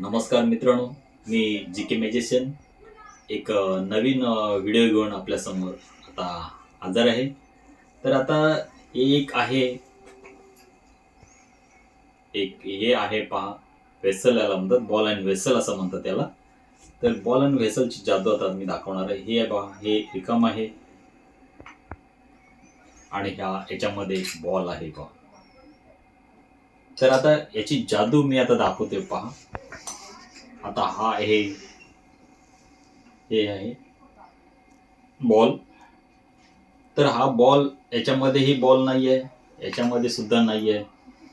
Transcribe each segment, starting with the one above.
नमस्कार मित्रांनो मी जी के मॅजिशियन एक नवीन व्हिडिओ घेऊन आपल्यासमोर आता हजर आहे. तर आता एक आहे एक हे आहे पहा वेसल याला म्हणतात बॉल अँड वेसल असं म्हणतात त्याला तर बॉल अँड वेसलची जादू आता मी दाखवणार आहे. हे पहा हे रिकाम आहे. आणि ह्या याच्यामध्ये एक बॉल आहे पहा तर आता याची जादू मी आता दाखवते पहा. आता हा आहे. हे आहे. बॉल तर हा बॉल याच्यामध्येही बॉल नाही आहे याच्यामध्ये सुद्धा नाही आहे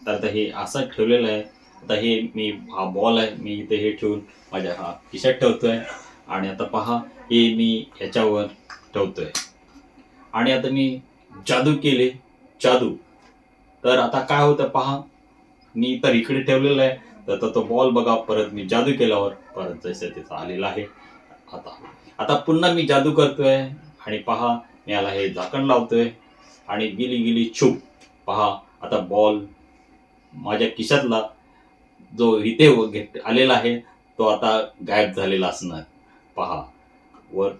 तर आता हे असं ठेवलेलं आहे. आता हे मी हा बॉल आहे. मी इथे हे ठेवून माझ्या हा खिशात ठेवतोय. आणि आता पहा हे मी याच्यावर ठेवतोय. आणि आता मी जादू केले. जादू. तर आता काय होतं पहा मी तर इकडे ठेवलेलं आहे. तर तो- बॉल बघा परत मी जादू केल्यावर परत जसं तिथं आलेला आहे. आता आता पुन्हा मी जादू करतोय आणि पहा मी याला हे झाकण लावतोय आणि गिली गिली छुप. पहा आता बॉल माझ्या खिशातला जो इथे घेत- आलेला आहे तो आता गायब झालेला असणार. पहा वर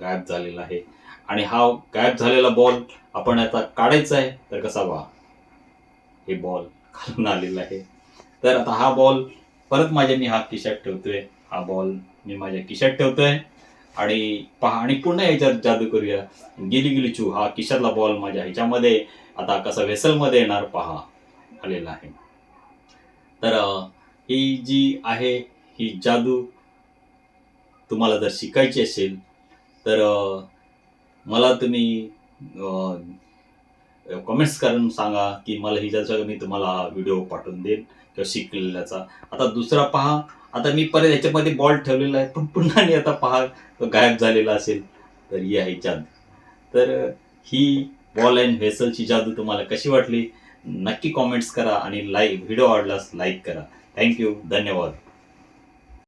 गायब झालेला आहे. आणि हा गायब झालेला बॉल आपण आता काढायचा आहे तर कसा वा हे बॉल खालून आलेला आहे. तर आता हा बॉल परत माझ्या मी हा खिशात ठेवतोय. हा बॉल मी माझ्या खिशात ठेवतोय. आणि पहा आणि पुन्हा याच्यात जादू करूया. गिली गिली चू हा किशातला बॉल माझ्या ह्याच्यामध्ये आता कसा वेसलमध्ये येणार पहा. आलेला आहे. तर ही जी आहे ही जादू तुम्हाला जर शिकायची असेल तर मला तुम्ही कमेंट्स करून सांगा की मला हिच्याचा मी तुम्हाला व्हिडिओ पाठवून देईन किंवा शिकलेल्याचा आता दुसरा पहा आता मी परत याच्यामध्ये बॉल ठेवलेला आहे पण पुन्हा आणि आता पहा तो गायब झालेला असेल तर ही आहे जादू. तर ही बॉल अँड व्हेसलची जादू तुम्हाला कशी वाटली? नक्की कॉमेंट्स करा आणि लाईक व्हिडिओ आवडल्यास लाईक करा. थँक्यू धन्यवाद.